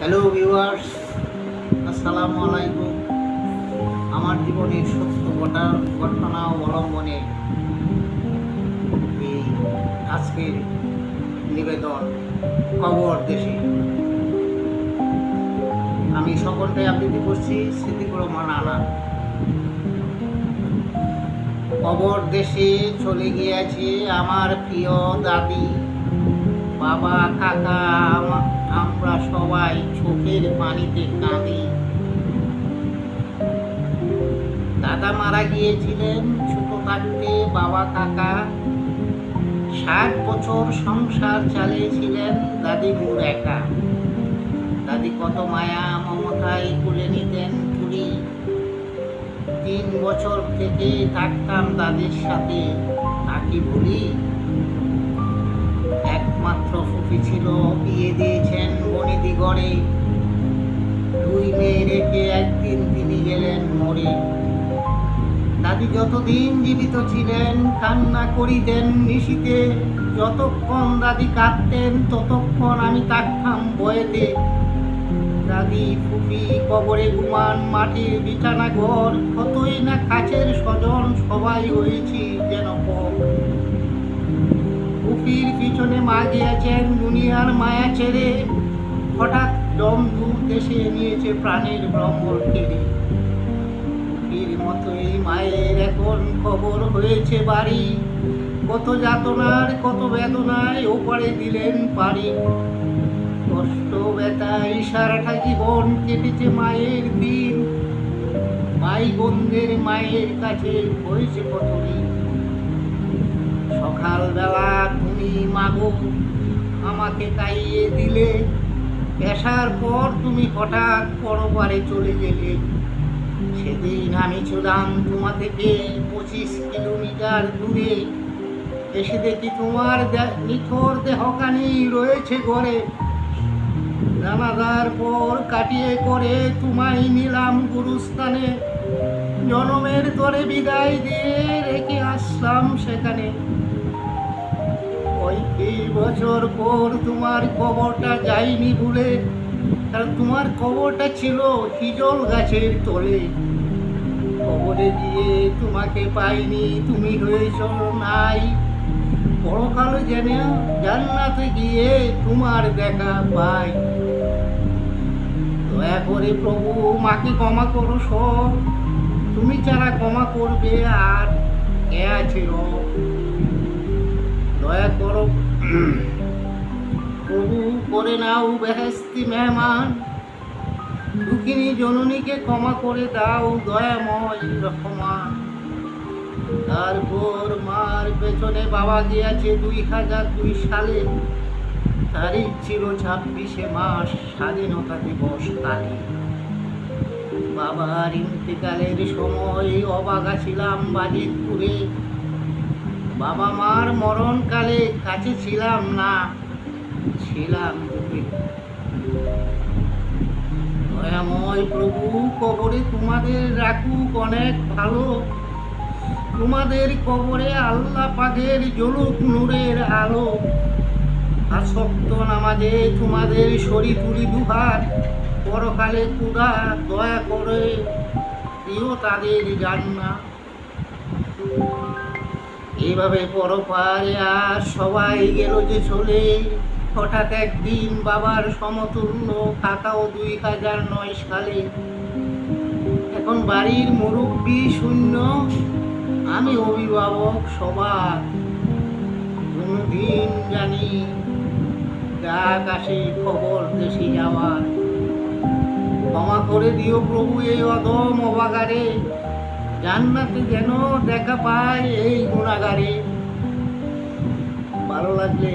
Hello viewers আসসালামু আলাইকুম আমার জীবনের সত্য ঘটনা ঘটনা অবলম্বনে এই আজকের নিবেদন কবর দেশে। আমি সকলটাই আবৃত্তি করছি স্মৃতিগুলো মানানা কবর দেশে চলে গিয়েছে আমার প্রিয় দাদি। বাবা, কাকা, আমা- আমরা সবাই চোখের পানিতে কাঁদি। দাদা মারা গিয়েছিলেন ছোট থাকতে বাবা, কাকা। ষাট বছর সংসার চালিয়েছিলেন দাদিমুর একা। দাদি কত মায়া মমতায় তুলে নিতেন তুলি তিন বছর থেকে থাকতাম দাদির সাথে তাকে বলি একমাত্র ফুপি ছিল, বিয়ে দিয়েছেন বনিদি গড়ে দুই মেয়ে রেখে একদিন তিনি গেলেন মরে দাদি যতদিন জীবিত ছিলেন, কান্না করিতেন নিশিতে। যতক্ষণ দাদি কাঁদতেন, ততক্ষণ আমি থাকতাম বয়েতে। দাদি ফুপি কবরে ঘুমান, মাটির বিছানা ঘর কতই না কাছের স্বজন, সবাই হয়েছি যেন পর ফুপির পিছনে মা গিয়েছেন দুনিয়ার মায়া ছেড়ে। হঠাৎ দম দূর দেশে নিয়েছে প্রাণের ব্রহ্মর কেড়ে। ফুপির মতো এই মায়ের এখন খবর হয়েছে বাড়ি। কত যাতনার, কত বেদনায় ওপারে দিলেন পারি কষ্ট ব্যথায় সারাটা জীবন কেটেছে মায়ের দিন। ভাই বোনদের মায়ের কাছে হয়েছে কত সকালবেলা মাগো, আমাকে খাইয়ে দিলে। পেশার পর তুমি হঠাৎ পরবারে চলে গেলে। সেদিন আমি ছিলাম তোমা থেকে পঁচিশ কিলোমিটার দূরে। এসে দেখি তোমার নিথর দেহখানি রয়েছে ঘরে। জানাজার পর কাটিয়ে করে তোমায় নিলাম গুরুস্থানে। জনমের তরে বিদায় দিয়ে রেখে আসলাম সেখানে। এই বছর পর তোমার কবরটা যায়নি ভুলে। কারণ তোমার কবরটা ছিল হিজল গাছের তলে। কবরে গিয়ে তোমাকে পাইনি, তুমি হয়েছ নাই। পরকাল যেন জান্নাতে গিয়ে তোমার দেখা পাই। দয়া করে প্রভু, মাকে ক্ষমা করো সব। তুমি ছাড়া ক্ষমা করবে আর কে আছে রব? প্রভু করে নাও বেহেস্তি মেহমান। দুঃখিনী জননীকে ক্ষমা করে দাও দয়াময় রহমান। তারপর মার পেছনে বাবা গিয়েছে দুই হাজার দুই সালে। তারিখ ছিল ছাব্বিশে মাস স্বাধীনতা দিবস তারিখ বাবার ইন্তেকালের সময় অবাগা ছিলাম বাজিতপুরে। বাবা মার মরণকালে কাছে ছিলাম না, ছিলাম দূরে দয়াময় প্রভু, কবরে তোমাদের রাখুক অনেক ভালো। তোমাদের কবরে আল্লাহ পাকের জলুক নূরের আলো। আসক্ত নামাজে তোমাদের শরী তুলি দুহাত। পরকালে কুদা দয়া করে দিও তাদের জান্না এইভাবে পরপারে আর সবাই গেল যে চলে। হঠাৎ একদিন বাবার সমতুল্য কাকাও দুই হাজার নয় সালে। এখন বাড়ির মুরব্বী শূন্য, আমি অভিভাবক সবার। কোনদিন জানি ডাক আসে খবর দেশে যাওয়ার। ক্ষমা করে দিও প্রভু এই অদম অবাগারে। জান্নাতে যেন দেখা পায় এই গুণাগারে। ভালো লাগলে